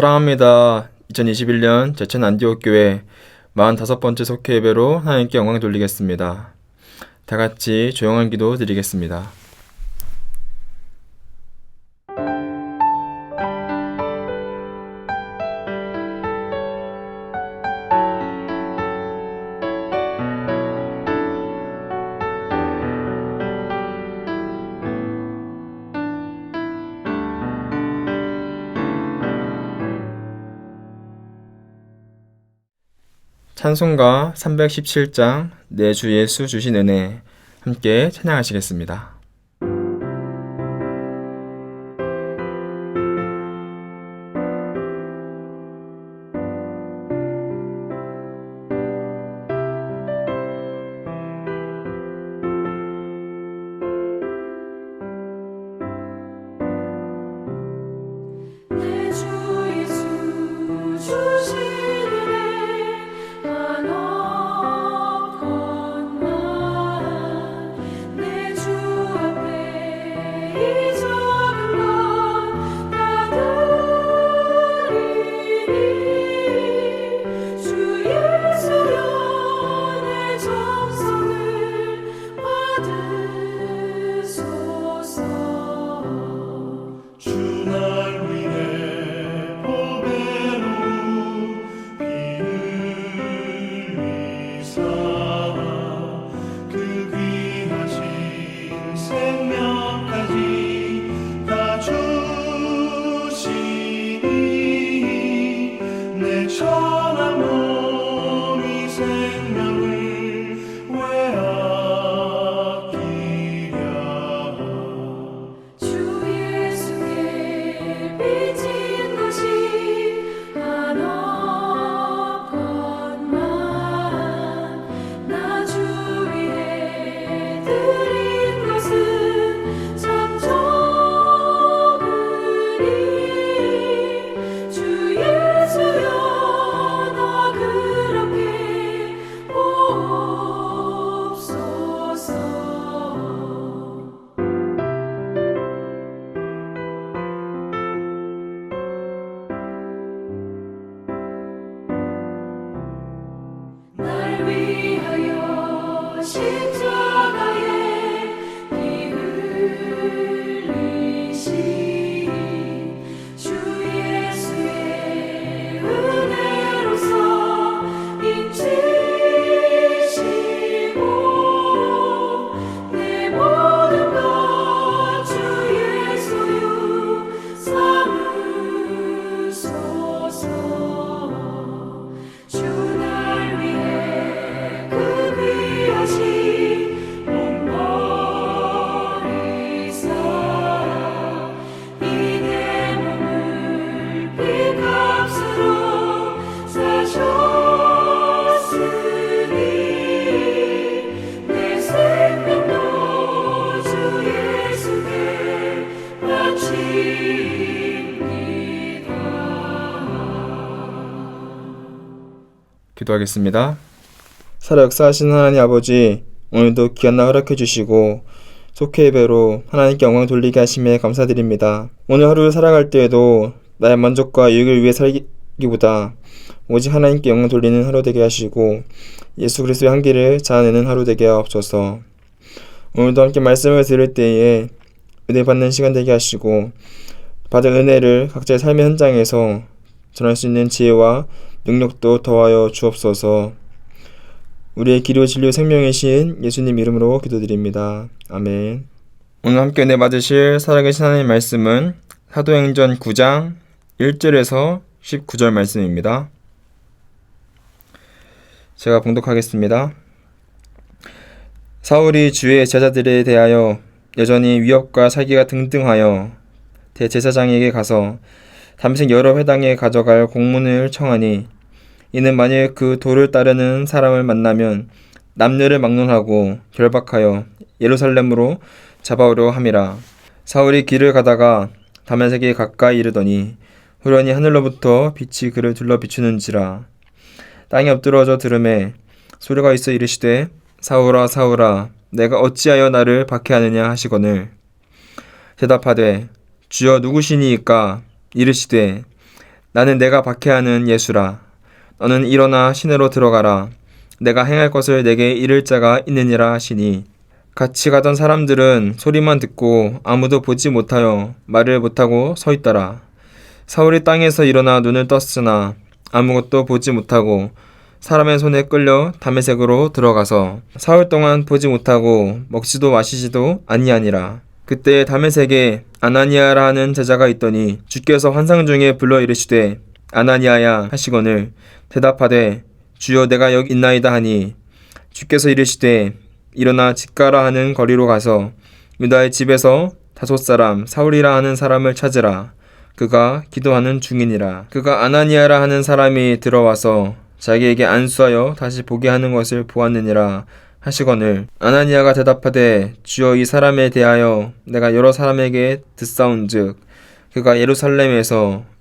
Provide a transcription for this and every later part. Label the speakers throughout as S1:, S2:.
S1: 사랑합니다. 2021년 제천 안디옥 교회 45번째 속회 예배로 하나님께 영광 돌리겠습니다. 다 같이 조용한 기도 드리겠습니다. 찬송가 317장 내 주 예수 주신 은혜 함께 찬양하시겠습니다. 기도하겠습니다. 살아 역사하신 하나님 아버지, 오늘도 귀한 날 허락해 주시고 속회 예배로 하나님께 영광 돌리게 하심에 감사드립니다. 오늘 하루를 살아갈 때에도 나의 만족과 유익을 위해 살기보다 오직 하나님께 영광 돌리는 하루 되게 하시고 예수 그리스도의 향기를 자아내는 하루 되게 하옵소서. 오늘도 함께 말씀을 들을 때에 은혜 받는 시간 되게 하시고 받은 은혜를 각자의 삶의 현장에서 전할 수 있는 지혜와 능력도 더하여 주옵소서. 우리의 기료 진료 생명이신 예수님 이름으로 기도드립니다. 아멘. 오늘 함께 은혜 받으실 살아계신 하나님 말씀은 사도행전 9장 1절에서 19절 말씀입니다. 제가 봉독하겠습니다. 사울이 주의 제자들에 대하여 여전히 위협과 사기가 등등하여 대제사장에게 가서 담색 여러 회당에 가져갈 공문을 청하니 이는 만일 그 도를 따르는 사람을 만나면 남녀를 막론하고 결박하여 예루살렘으로 잡아오려 함이라. 사울이 길을 가다가 다메섹에 가까이 이르더니 후련히 하늘로부터 빛이 그를 둘러 비추는지라. 땅에 엎드러져 들음에 소리가 있어 이르시되 사울아 사울아 내가 어찌하여 나를 박해하느냐 하시거늘 대답하되 주여 누구시니이까 이르시되
S2: 나는 내가 박해하는 예수라. 너는 일어나 시내로 들어가라. 내가 행할 것을 내게 이를 자가 있느니라 하시니 같이 가던 사람들은 소리만 듣고 아무도 보지 못하여 말을 못하고 서 있더라. 사울이 땅에서 일어나 눈을 떴으나 아무것도 보지 못하고 사람의 손에 끌려 담에색으로 들어가서 사흘 동안 보지 못하고 먹지도 마시지도 아니하니라. 그때 담에색에 아나니아라 하는 제자가 있더니 주께서 환상 중에 불러 이르시되 아나니아야 하시거늘 대답하되 주여 내가 여기 있나이다 하니 주께서 이르시되 일어나 집 가라 하는 거리로 가서 유다의 집에서 다섯 사람 사울이라 하는 사람을 찾으라. 그가 기도하는 중이니라. 그가 아나니아라 하는 사람이 들어와서 자기에게 안수하여 다시 보게 하는 것을 보았느니라 하시거늘 아나니아가 대답하되 주여 이 사람에 대하여 내가 여러 사람에게 듣사온즉 그가 예루살렘에서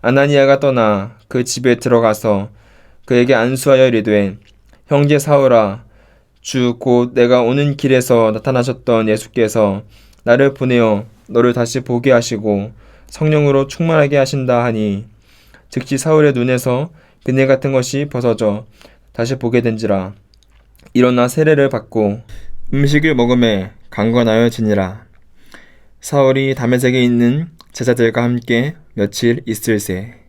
S2: 아나니아가 떠나 그 집에 들어가서 그에게 안수하여 이르되 형제 사울아 주 곧 내가 오는 길에서 나타나셨던 예수께서 나를 보내어 너를 다시 보게 하시고 성령으로 충만하게 하신다 하니 즉시 사울의 눈에서 비늘 같은 것이 벗어져 다시 보게 된지라. 일어나 세례를 받고 음식을 먹음에 강건하여 지니라. 사울이 다메섹에 있는 제자들과 함께 며칠 있을세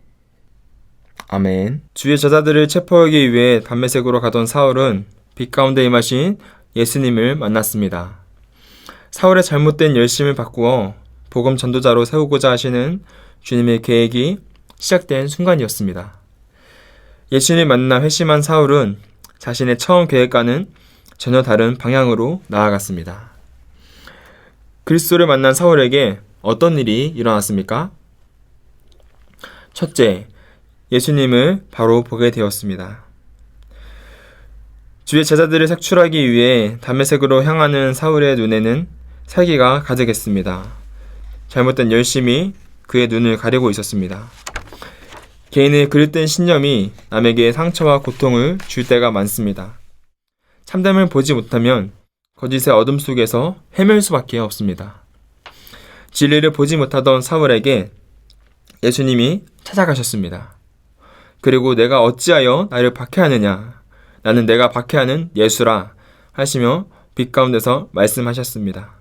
S2: 아멘. 주의 제자들을 체포하기 위해 담메색으로 가던 사울은 빛 가운데 임하신 예수님을 만났습니다. 사울의 잘못된 열심을 바꾸어 복음 전도자로 세우고자 하시는 주님의 계획이 시작된 순간이었습니다. 예수님 만나 회심한 사울은 자신의 처음 계획과는 전혀 다른 방향으로 나아갔습니다. 그리스도를 만난 사울에게 어떤 일이 일어났습니까? 첫째, 예수님을 바로 보게 되었습니다. 주의 제자들을 색출하기 위해 담메색으로 향하는 사울의 눈에는 살기가 가득했습니다. 잘못된 열심이 그의 눈을 가리고 있었습니다. 개인의 그릇된 신념이 남에게 상처와 고통을 줄 때가 많습니다. 참담을 보지 못하면 거짓의 어둠 속에서 헤맬 수밖에 없습니다. 진리를 보지 못하던 사울에게 예수님이 찾아가셨습니다. 그리고 내가 어찌하여 나를 박해하느냐? 나는 내가 박해하는 예수라 하시며 빛 가운데서 말씀하셨습니다.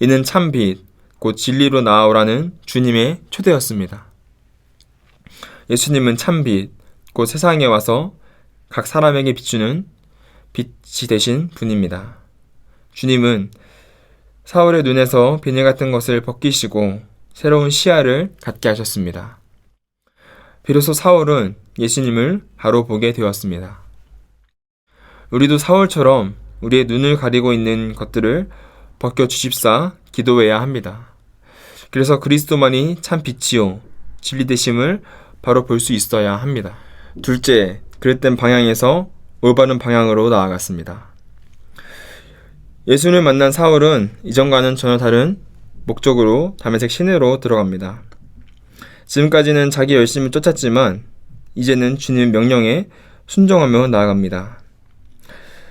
S2: 이는 참 빛, 곧 진리로 나아오라는 주님의 초대였습니다. 예수님은 참 빛, 곧 세상에 와서 각 사람에게 비추는 빛이 되신 분입니다. 주님은 사울의 눈에서 비늘 같은 것을 벗기시고 새로운 시야를 갖게 하셨습니다. 비로소 사울은 예수님을 바로 보게 되었습니다. 우리도 사울처럼 우리의 눈을 가리고 있는 것들을 벗겨 주십사 기도해야 합니다. 그래서 그리스도만이 참 빛이요 진리 되심을 바로 볼 수 있어야 합니다. 둘째, 그릇된 방향에서 올바른 방향으로 나아갔습니다. 예수를 만난 사울은 이전과는 전혀 다른 목적으로 담에색 시내로 들어갑니다. 지금까지는 자기 열심을 쫓았지만 이제는 주님 명령에 순종하며 나아갑니다.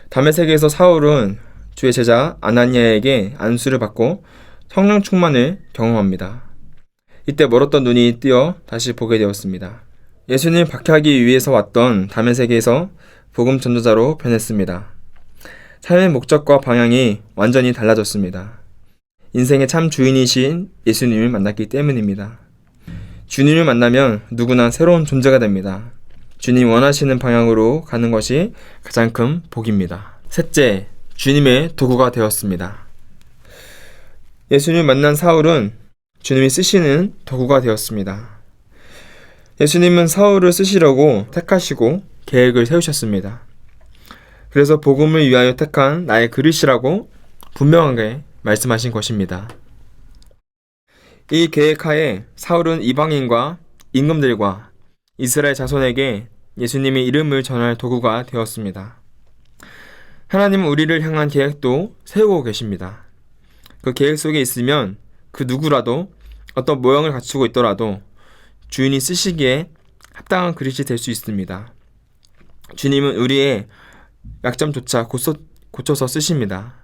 S2: 담에색에서 사울은 주의 제자 아나니아에게 안수를 받고 성령 충만을 경험합니다. 이때 멀었던 눈이 띄어 다시 보게 되었습니다. 예수님 박해하기 위해서 왔던 담에색에서 복음 전도자로 변했습니다. 삶의 목적과 방향이 완전히 달라졌습니다. 인생의 참 주인이신 예수님을 만났기 때문입니다. 주님을 만나면 누구나 새로운 존재가 됩니다. 주님 원하시는 방향으로 가는 것이 가장 큰 복입니다. 셋째, 주님의 도구가 되었습니다. 예수님 만난 사울은 주님이 쓰시는 도구가 되었습니다. 예수님은 사울을 쓰시려고 택하시고 계획을 세우셨습니다. 그래서 복음을 위하여 택한 나의 그릇이라고 분명하게 말씀하신 것입니다. 이 계획하에 사울은 이방인과 임금들과 이스라엘 자손에게 예수님의 이름을 전할 도구가 되었습니다. 하나님은 우리를 향한 계획도 세우고 계십니다. 그 계획 속에 있으면 그 누구라도 어떤 모형을 갖추고 있더라도 주인이 쓰시기에 합당한 그릇이 될 수 있습니다. 주님은 우리의 약점조차 고쳐, 고쳐서 쓰십니다.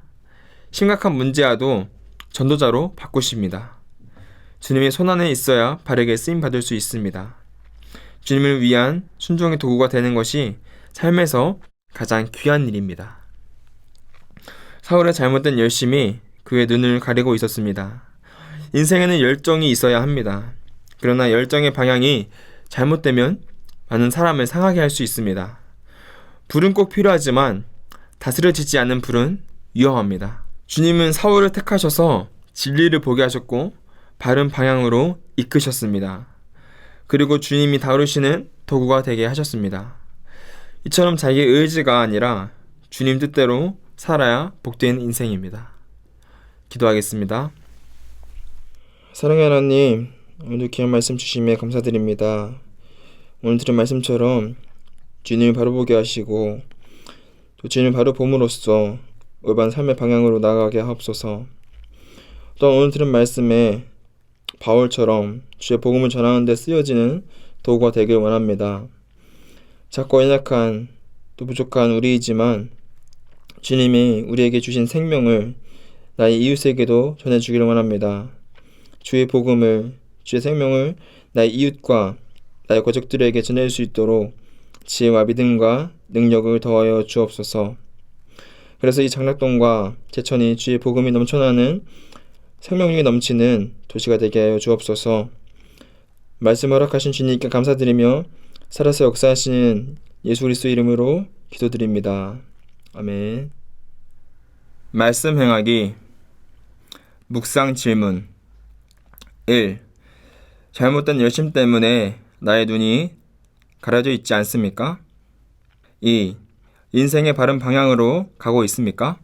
S2: 심각한 문제와도 전도자로 바꾸십니다. 주님의 손안에 있어야 바르게 쓰임 받을 수 있습니다. 주님을 위한 순종의 도구가 되는 것이 삶에서 가장 귀한 일입니다. 사울의 잘못된 열심이 그의 눈을 가리고 있었습니다. 인생에는 열정이 있어야 합니다. 그러나 열정의 방향이 잘못되면 많은 사람을 상하게 할 수 있습니다. 불은 꼭 필요하지만 다스려지지 않는 불은 위험합니다. 주님은 사울을 택하셔서 진리를 보게 하셨고 바른 방향으로 이끄셨습니다. 그리고 주님이 다루시는 도구가 되게 하셨습니다. 이처럼 자기의 의지가 아니라 주님 뜻대로 살아야 복된 인생입니다. 기도하겠습니다. 사랑의 하나님, 오늘도 귀한 말씀 주심에 감사드립니다. 오늘 들은 말씀처럼 주님을 바로 보게 하시고 또 주님을 바로 봄으로써 올바른 삶의 방향으로 나아가게 하옵소서. 또 오늘 들은 말씀에 바울처럼 주의 복음을 전하는 데 쓰여지는 도구가 되길 원합니다. 작고 연약한 또 부족한 우리이지만 주님이 우리에게 주신 생명을 나의 이웃에게도 전해주기를 원합니다. 주의 복음을, 주의 생명을 나의 이웃과 나의 가족들에게 전할 수 있도록 지혜와 믿음과 능력을 더하여 주옵소서. 그래서 이 장락동과 제천이 주의 복음이 넘쳐나는 생명력이 넘치는 도시가 되게 하여 주옵소서. 말씀 허락하신 주님께 감사드리며 살아서 역사하시는 예수 그리스도 이름으로 기도드립니다. 아멘. 말씀 행하기 묵상 질문 1. 잘못된 열심 때문에 나의 눈이 가려져 있지 않습니까? 2. 인생의 바른 방향으로 가고 있습니까?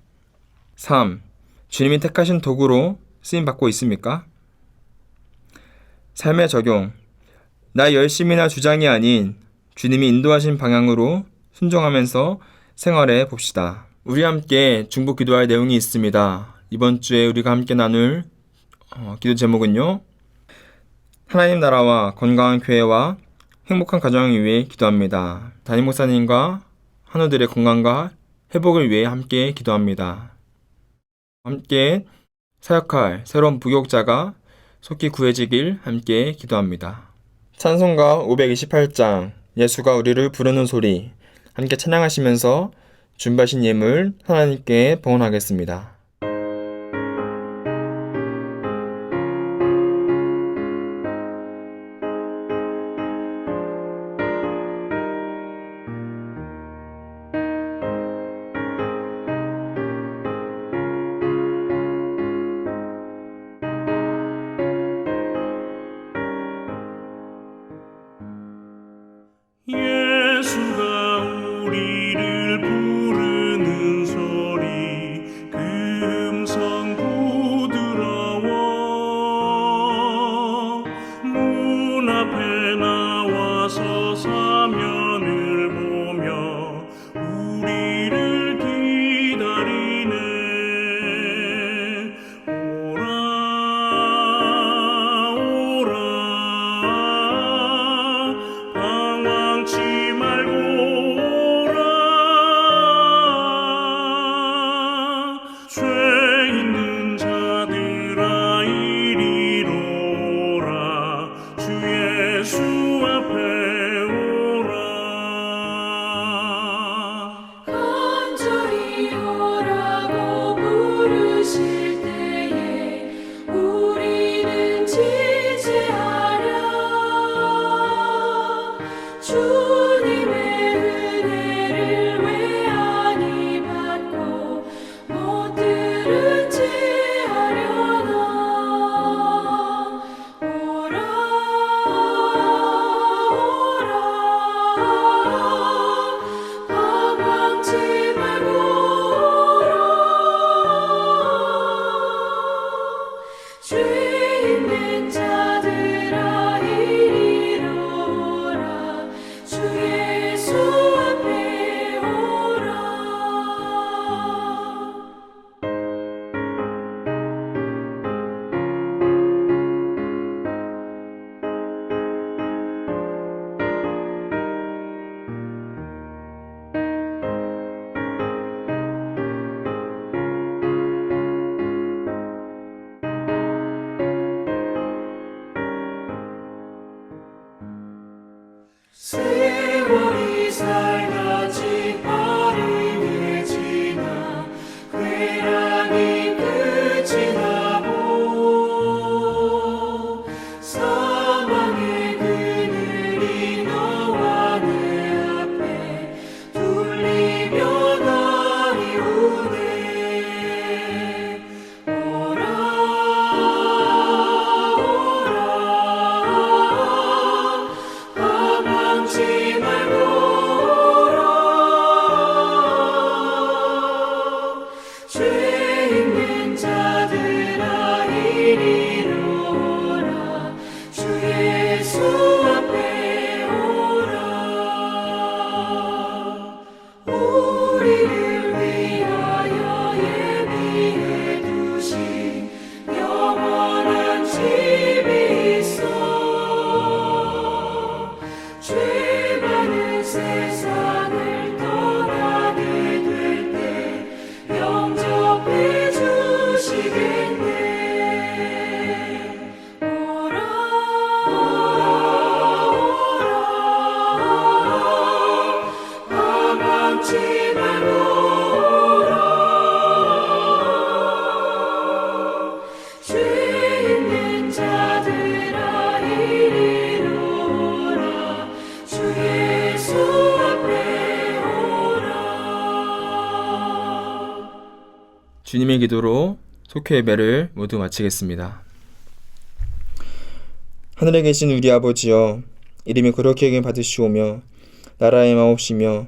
S2: 3. 주님이 택하신 도구로 쓰임 받고 있습니까? 삶의 적용. 나 열심이나 주장이 아닌 주님이 인도하신 방향으로 순종하면서 생활해 봅시다. 우리 함께 중보 기도할 내용이 있습니다. 이번 주에 우리가 함께 나눌 어, 기도 제목은요. 하나님 나라와 건강한 교회와 행복한 가정을 위해 기도합니다. 담임 목사님과 한우들의 건강과 회복을 위해 함께 기도합니다. 함께 사역할 새로운 부교육자가 속히 구해지길 함께 기도합니다. 찬송가 528장 예수가 우리를 부르는 소리 함께 찬양하시면서 준비하신 예물 하나님께 봉헌하겠습니다. 주님의 기도로 속회 예배를 모두 마치겠습니다. 하늘에 계신 우리 아버지여 이름이 그렇게 여김 받으시오며 나라의 마옵시며